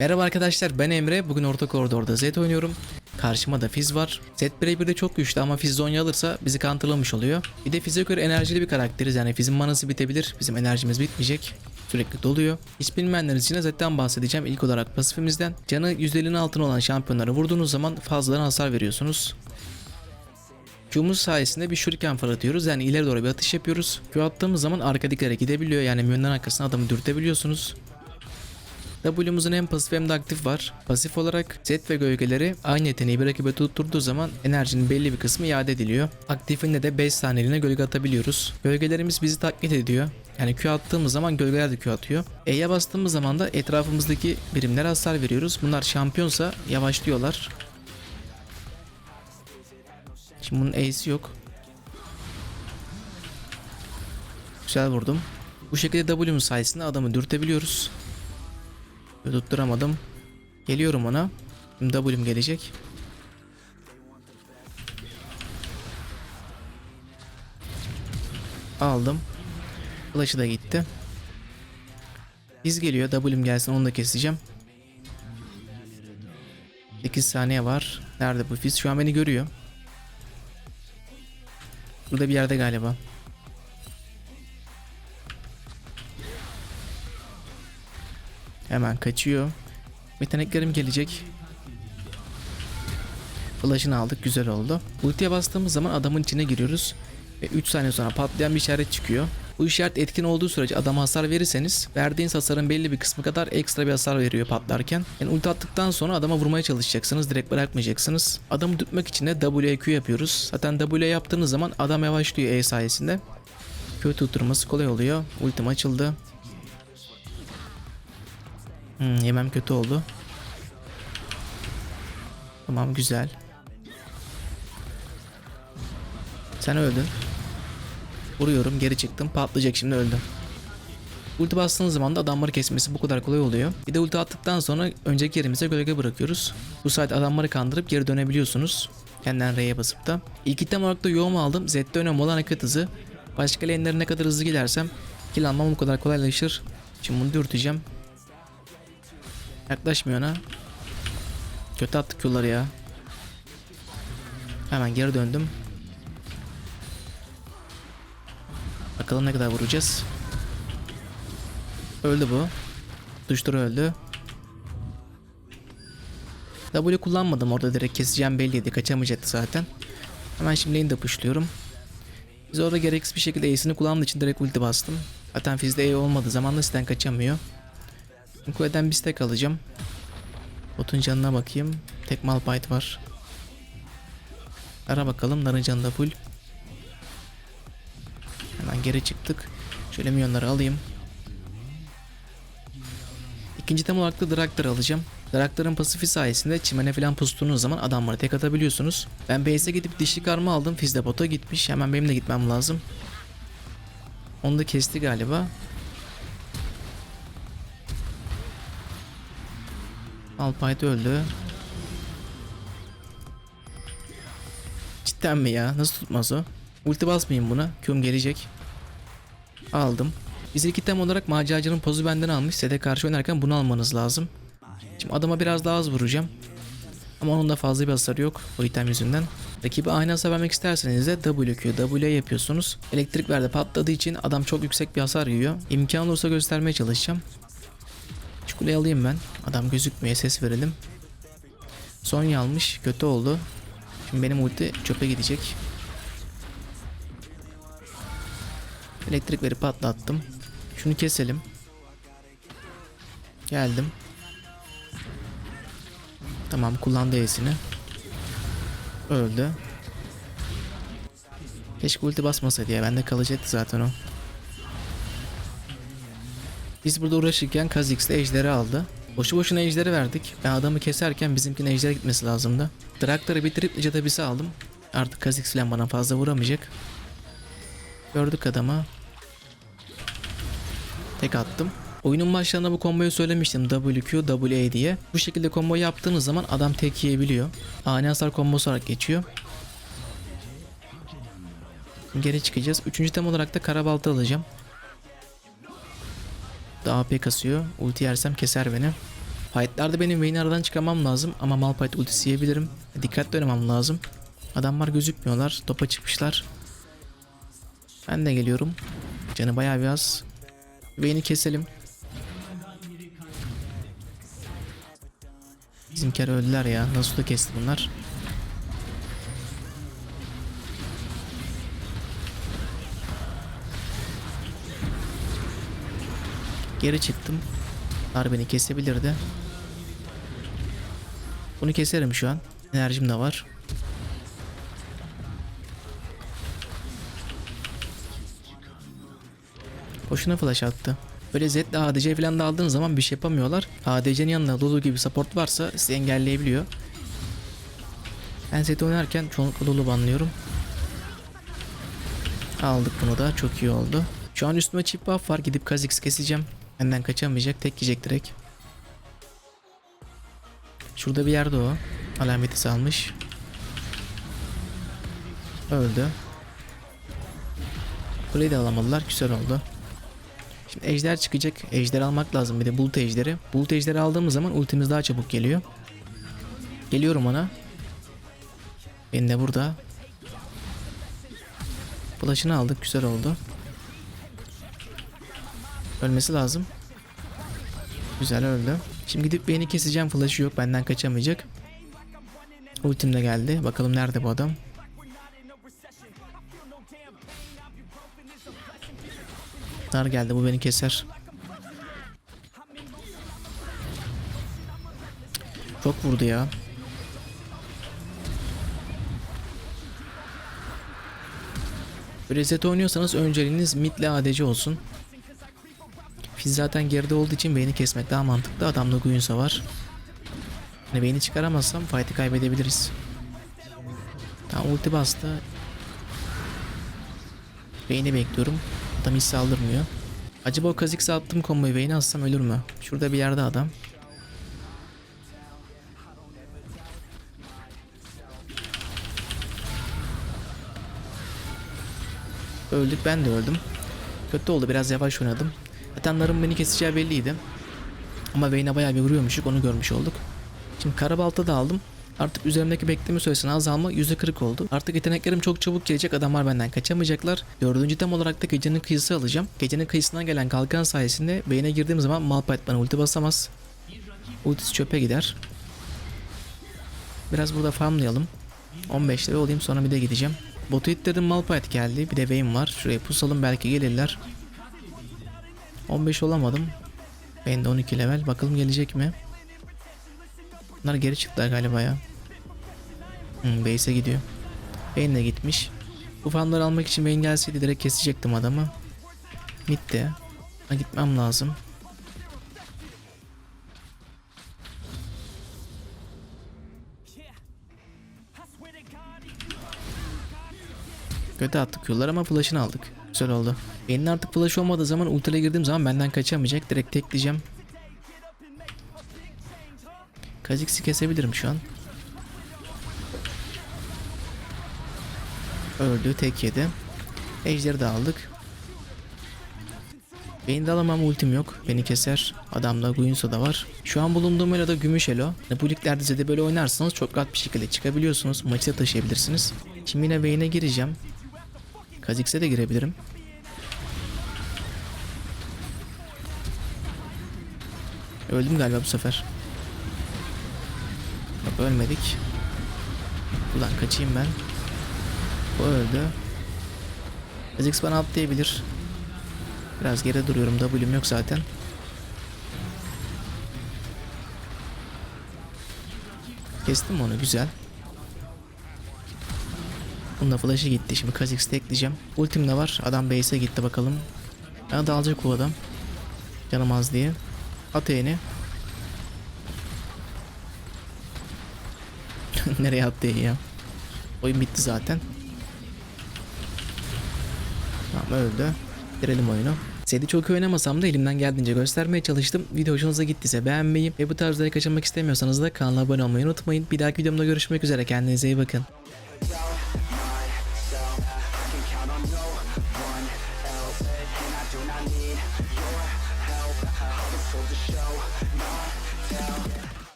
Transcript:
Merhaba arkadaşlar ben Emre. Bugün orta koridorda Z oynuyorum. Karşıma da Fizz var. Z birebir de çok güçlü ama Fizz Zonya alırsa bizi counterlamış oluyor. Bir de Fizz'e göre enerjili bir karakteriz. Yani Fizz'in manası bitebilir. Bizim enerjimiz bitmeyecek. Sürekli doluyor. Hiç bilmeyenler için Z'den bahsedeceğim. İlk olarak pasifimizden. Canı %50'nin altına olan şampiyonlara vurduğunuz zaman fazladan hasar veriyorsunuz. Q'muz sayesinde bir shuriken fırlatıyoruz. Yani ileri doğru bir atış yapıyoruz. Q attığımız zaman arkadakilere gidebiliyor. Yani yönden arkasına adamı dürtebiliyorsunuz. W'muzun hem pasif hem de aktif var. Pasif olarak Z ve gölgeleri aynı yeteneği bir rakibe tutturduğu zaman enerjinin belli bir kısmı iade ediliyor. Aktifinde de 5 saniyeliğine gölge atabiliyoruz. Gölgelerimiz bizi taklit ediyor. Yani Q attığımız zaman gölgeler de Q atıyor. E'ye bastığımız zaman da etrafımızdaki birimlere hasar veriyoruz. Bunlar şampiyonsa yavaşlıyorlar. Şimdi bunun E'si yok. Güzel vurdum. Bu şekilde W'mun sayesinde adamı dürtebiliyoruz. Ve Tutturamadım. Geliyorum ona. Şimdi W'm gelecek. Aldım. Flash'ı da gitti. Biz geliyor. W'm gelsin onu da keseceğim. 8 saniye var. Nerede bu Fizz? Şu an beni görüyor. Burada bir yerde galiba. Hemen kaçıyor. Yeteneklerim gelecek. Flash'ını aldık güzel oldu. Ultiye bastığımız zaman adamın içine giriyoruz. Ve 3 saniye sonra patlayan bir işaret çıkıyor. Bu işaret etkin olduğu sürece adama hasar verirseniz verdiğiniz hasarın belli bir kısmı kadar ekstra bir hasar veriyor patlarken. Yani ulti attıktan sonra adama vurmaya çalışacaksınız. Direkt bırakmayacaksınız. Adamı tutmak için de WQ yapıyoruz. Zaten W yaptığınız zaman adam yavaşlıyor E sayesinde. Q tutturması kolay oluyor. Ultim açıldı. Hmm, yemem kötü oldu. Tamam güzel. Sen öldün. Vuruyorum geri çıktım patlayacak şimdi öldüm. Ulti bastığınız zaman da adamları kesmesi bu kadar kolay oluyor. Bir de ulti attıktan sonra önceki yerimize gölge bırakıyoruz. Bu sayede adamları kandırıp geri dönebiliyorsunuz. Kendinden R'ye basıp da. İlk item olarak da yoğum aldım. Z'de önemli olan hareket hızı. Başka lane'lere ne kadar hızlı gidersem kill almam bu kadar kolaylaşır. Şimdi bunu dürteceğim. Yaklaşmıyor ona. Kötü attık yolları ya. Hemen geri döndüm. Bakalım ne kadar vuracağız. Öldü bu. Düştür öldü. W kullanmadım orada direkt keseceğim belliydi. Kaçamayacaktı zaten. Hemen şimdi yine de pushluyorum. Biz orada gereksiz bir şekilde E'sini kullandığı için direkt ulti bastım. Zaten Fizz'de E olmadığı zaman da kaçamıyor. Kuleden bir stack alacağım. Botun canına bakayım. Tek Malphite var. Ara bakalım. Narın da full. Hemen geri çıktık. Şöyle milyonları alayım. İkinci tem olarak da Draktar alacağım. Draktar'ın pasifi sayesinde çimene falan pustuğunuz zaman adamları tek atabiliyorsunuz. Ben base'e gidip dişli karma aldım. Fizz de bota gitmiş. Hemen benim de gitmem lazım. Onu da kesti galiba. Alpayt öldü. Cidden mi ya? Nasıl tutmaz o? Ulti basmayayım buna. Q'm gelecek. Aldım. Biz iki tem olarak maceracının pozu benden almış. Sede karşı oynarken bunu almanız lazım. Şimdi adama biraz daha az vuracağım. Ama onun da fazla bir hasarı yok o item yüzünden. Rakibi aynı hasar vermek isterseniz de W yapıyorsunuz. Elektrik verdi patladığı için adam çok yüksek bir hasar yiyor. İmkan olursa göstermeye çalışacağım. Kuleyi alayım ben. Adam gözükmüyor ses verelim. Sonya almış kötü oldu. Şimdi benim ulti çöpe gidecek. Elektrik verip patlattım. Şunu keselim. Geldim. Tamam kullandı E'sini. Öldü. Keşke ulti basmasaydı ya. Bende kalacaktı zaten o. Biz burada uğraşırken Kha'Zix de ejderi aldı. Boşu boşuna ejderi verdik. Ben adamı keserken bizimkinin ejdere gitmesi lazımdı. Draktar'ı bitirip Jadabis'i aldım. Artık Kha'Zix falan bana fazla vuramayacak. Gördük adamı. Tek attım. Oyunun başlarında bu komboyu söylemiştim WQ, WA diye. Bu şekilde combo yaptığınız zaman adam tek yiyebiliyor. Ani hasar kombosu olarak geçiyor. Geri çıkacağız. Üçüncü tem olarak da karabalta alacağım. Daha AP kasıyor. Ulti yersem keser beni. Fight'larda benim Vayne'i aradan çıkarmam lazım ama Malphite ultisi yiyebilirim. Dikkatli oynamam lazım. Adamlar gözükmüyorlar. Topa çıkmışlar. Ben de geliyorum. Canı bayağı bir az. Vayne'i keselim. Bizimkiler öldüler ya. Nasıl da kesti bunlar. Geri çıktım. Bunlar beni kesebilirdi. Bunu keserim şu an. Enerjim de var. Boşuna flash attı. Böyle Z ile ADC falan da aldığınız zaman bir şey yapamıyorlar. ADC'nin yanında Lulu gibi support varsa sizi engelleyebiliyor. Ben Zed oynarken çoğunlukla Lulu banlıyorum. Aldık bunu da çok iyi oldu. Şu an üstüme chip buff var gidip Kha'Zix keseceğim. Benden kaçamayacak tek yiyecek direkt. Şurada bir yerde o. Alameti salmış. Öldü. Kuleyi de alamadılar. Güzel oldu. Şimdi ejder çıkacak. Ejder almak lazım bir de bulut ejderi. Bulut ejderi aldığımız zaman ultimiz daha çabuk geliyor. Geliyorum ona. Ben de burada. Flash'ını aldık. Güzel oldu. Ölmesi lazım. Güzel öldü. Şimdi gidip beni keseceğim. Flash'ı yok. Benden kaçamayacak. Ultim de geldi. Bakalım nerede bu adam. Nar geldi. Bu beni keser. Çok vurdu ya. Zed oynuyorsanız önceliğiniz mid ile ADC olsun. Fizz zaten geride olduğu için beyni kesmek daha mantıklı. Adamda Guins'a var. Hani beyni çıkaramazsam fight'i kaybedebiliriz. Tamam ulti bastı. Beyni bekliyorum. Adam hiç saldırmıyor. Acaba o Kha'Zix'e attığım komboyu Vayne'e atsam ölür mü? Şurada bir yerde adam. Öldük ben de öldüm. Kötü oldu biraz yavaş oynadım. Zaten Nar'ın beni keseceği belliydi. Ama Vayne'e bayağı bir vuruyormuşuk onu görmüş olduk. Şimdi Karabalta da aldım. Artık üzerimdeki bekleme süresini azalma %40 oldu. Artık yeteneklerim çok çabuk gelecek adamlar benden kaçamayacaklar. Dördüncü tem olarak da gecenin kıyısı alacağım. Gecenin kıyısından gelen kalkan sayesinde beyne girdiğim zaman Malphite bana ulti basamaz. Ultisi çöpe gider. Biraz burada farmlayalım. 15 lira olayım sonra bir de gideceğim. Botu ittirdim Malphite geldi. Bir de Vayne var. Şuraya pusalım belki gelirler. 15 olamadım. Vayne de 12 level. Bakalım gelecek mi? Bunlar geri çıktılar galiba ya. Hmm, base'e gidiyor. Vayne de gitmiş. Bu farmları almak için Vayne gelseydi direkt kesecektim adamı. Mid de. Ha, gitmem lazım. Kötü attık yollar ama flash'ını aldık. Güzel oldu. Benim artık flash olmadığı zaman ultra'ya girdiğim zaman benden kaçamayacak. Direkt tekleyeceğim. Kha'Zix'i kesebilirim şu an. Öldü tek yedi. Ejderi de aldık. Beni de alamam ultim yok. Beni keser. Adamda Guinsoo da var. Şu an bulunduğum elo da gümüş elo. Bu liglerde de böyle oynarsanız çok rahat bir şekilde çıkabiliyorsunuz. Maçı taşıyabilirsiniz. Şimdi yine Vayne'e gireceğim. Kha'Zix'e de girebilirim. Öldüm galiba bu sefer. Yok ölmedik. Ulan kaçayım ben. Bu öldü. Kha'Zix bana atlayabilir. Biraz geri duruyorum. W'm yok zaten. Kestim onu güzel. Bunda flash'ı gitti. Şimdi Kha'Zix'i ekleyeceğim. Ultim de var. Adam base'e gitti bakalım. Ya da alacak o adam. Canım az diye. At eğini. Nereye attı ya? Oyun bitti zaten. Tamam öldü. Bitirelim oyunu. Seni çok oynamasam da elimden geldiğince göstermeye çalıştım. Video hoşunuza gittiyse beğenmeyi ve bu tarzları kaçırmak istemiyorsanız da kanala abone olmayı unutmayın. Bir dahaki videomda görüşmek üzere. Kendinize iyi bakın.